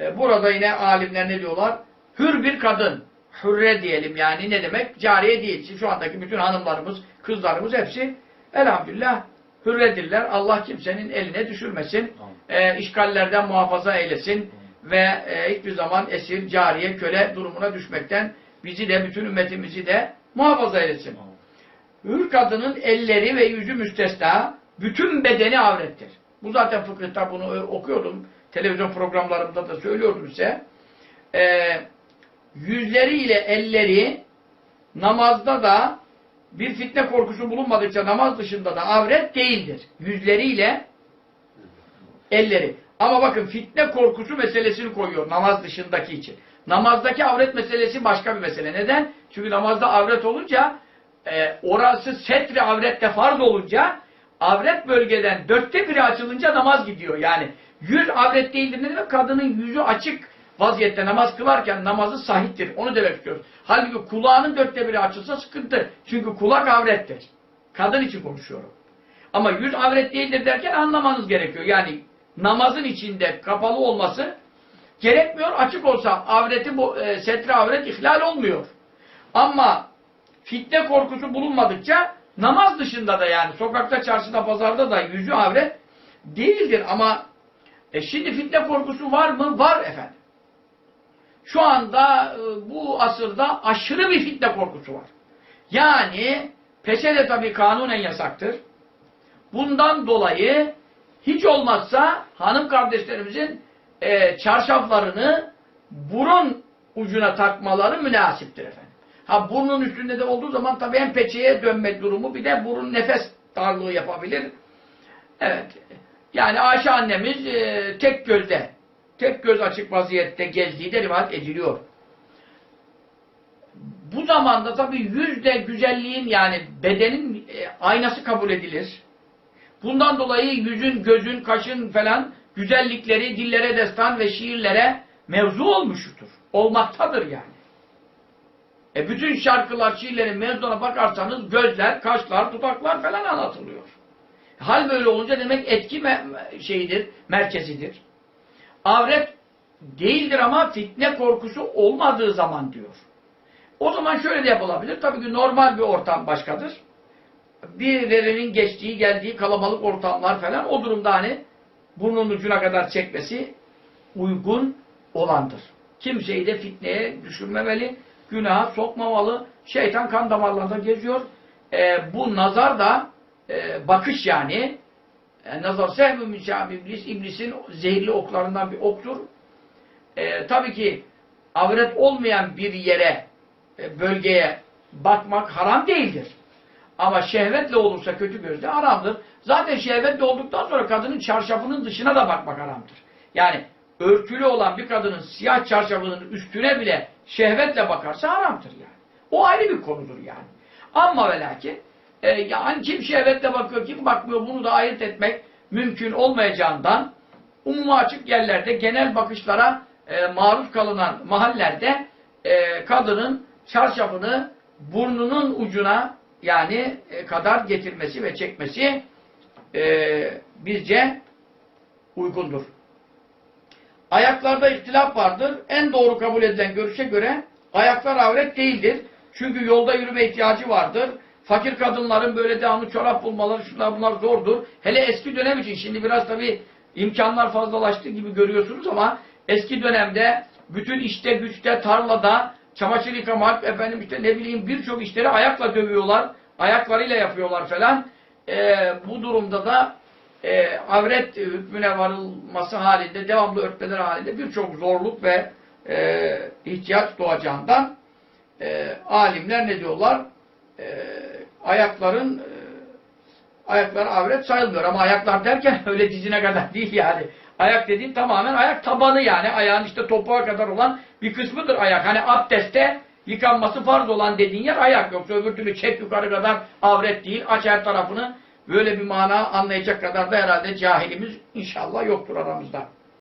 E, burada yine alimler ne diyorlar? Hür bir kadın. Hürre diyelim yani ne demek? Cariye değil. Şu andaki bütün hanımlarımız, kızlarımız hepsi elhamdülillah hürredirler. Allah kimsenin eline düşürmesin. E, işgallerden muhafaza eylesin. Ve e, hiçbir zaman esir, cariye, köle durumuna düşmekten bizi de, bütün ümmetimizi de muhafaza eylesin. Hür kadının elleri ve yüzü müstesna, bütün bedeni avrettir. Bu zaten fıkıhta bunu okuyordum. Televizyon programlarımda da söylüyordum size. Ee, yüzleriyle elleri namazda da bir fitne korkusu bulunmadıkça namaz dışında da avret değildir. Yüzleriyle elleri. Ama bakın fitne korkusu meselesini koyuyor namaz dışındaki için. Namazdaki avret meselesi başka bir mesele. Neden? Çünkü namazda avret olunca e, orası setri avrette farz olunca avret bölgeden dörtte biri açılınca namaz gidiyor. Yani yüz avret değildir ne demek? Kadının yüzü açık vaziyette namaz kılarken namazı sahiptir. Onu demek istiyoruz. Halbuki kulağının dörtte biri açılsa sıkıntı. Çünkü kulak avrettir. Kadın için konuşuyorum. Ama yüz avret değildir derken anlamanız gerekiyor. Yani namazın içinde kapalı olması gerekmiyor. Açık olsa avreti bu e, setri avret ihlal olmuyor. Ama fitne korkusu bulunmadıkça namaz dışında da yani sokakta, çarşıda, pazarda da yüzü avret değildir. Ama e şimdi fitne korkusu var mı? Var efendim. Şu anda e, bu asırda aşırı bir fitne korkusu var. Yani peşe de tabii kanunen yasaktır. Bundan dolayı hiç olmazsa hanım kardeşlerimizin e, çarşaflarını burun ucuna takmaları münasiptir efendim. Ha burnun üstünde de olduğu zaman tabii hem peçeye dönme durumu bir de burun nefes darlığı yapabilir. Evet. Yani Ayşe annemiz e, tek gözde, tek göz açık vaziyette gezdiği de rivayet ediliyor. Bu zamanda tabii yüzde güzelliğin yani bedenin e, aynası kabul edilir. Bundan dolayı yüzün, gözün, kaşın falan güzellikleri dillere destan ve şiirlere mevzu olmuştur. Olmaktadır yani. E bütün şarkılar, şiirlerin mevzuna bakarsanız gözler, kaşlar, dudaklar falan anlatılıyor. Hal böyle olunca demek etki me şeyidir, merkezidir. Avret değildir ama fitne korkusu olmadığı zaman diyor. O zaman şöyle de yapılabilir. Tabii ki normal bir ortam başkadır. Birilerinin geçtiği, geldiği kalabalık ortamlar falan o durumda hani burnun ucuna kadar çekmesi uygun olandır. Kimseyi de fitneye düşürmemeli, günaha sokmamalı. Şeytan kan damarlarında geziyor. Ee, bu nazar da e, bakış yani e, nazar sehmü müşâb iblis iblisin zehirli oklarından bir oktur. E, tabii ki avret olmayan bir yere e, bölgeye bakmak haram değildir. Ama şehvetle olursa kötü gözle haramdır. Zaten şehvetle olduktan sonra kadının çarşafının dışına da bakmak haramdır. Yani örtülü olan bir kadının siyah çarşafının üstüne bile şehvetle bakarsa haramdır yani. O ayrı bir konudur yani. Ama ve lakin e, yani kim şehvetle bakıyor, kim bakmıyor bunu da ayırt etmek mümkün olmayacağından umuma açık yerlerde genel bakışlara e, maruz kalınan mahallerde e, kadının çarşafını burnunun ucuna yani e, kadar getirmesi ve çekmesi e, bizce uygundur. Ayaklarda ihtilaf vardır. En doğru kabul edilen görüşe göre ayaklar avret değildir. Çünkü yolda yürüme ihtiyacı vardır. Fakir kadınların böyle devamlı çorap bulmaları, şunlar bunlar zordur. Hele eski dönem için. Şimdi biraz tabii imkanlar fazlalaştı gibi görüyorsunuz ama eski dönemde bütün işte, güçte, tarlada çamaşır yıkamak, efendim işte ne bileyim birçok işleri ayakla dövüyorlar. Ayaklarıyla yapıyorlar falan. Ee, bu durumda da e, avret hükmüne varılması halinde, devamlı örtmeler halinde birçok zorluk ve e, ihtiyaç doğacağından e, alimler ne diyorlar? E, ayakların e, ayaklar avret sayılmıyor ama ayaklar derken öyle dizine kadar değil yani. Ayak dediğim tamamen ayak tabanı yani. Ayağın işte topuğa kadar olan bir kısmıdır ayak. Hani abdestte yıkanması farz olan dediğin yer ayak. Yoksa öbür türlü çek yukarı kadar avret değil. Aç her tarafını böyle bir mana anlayacak kadar da herhalde cahilimiz inşallah yoktur aramızda.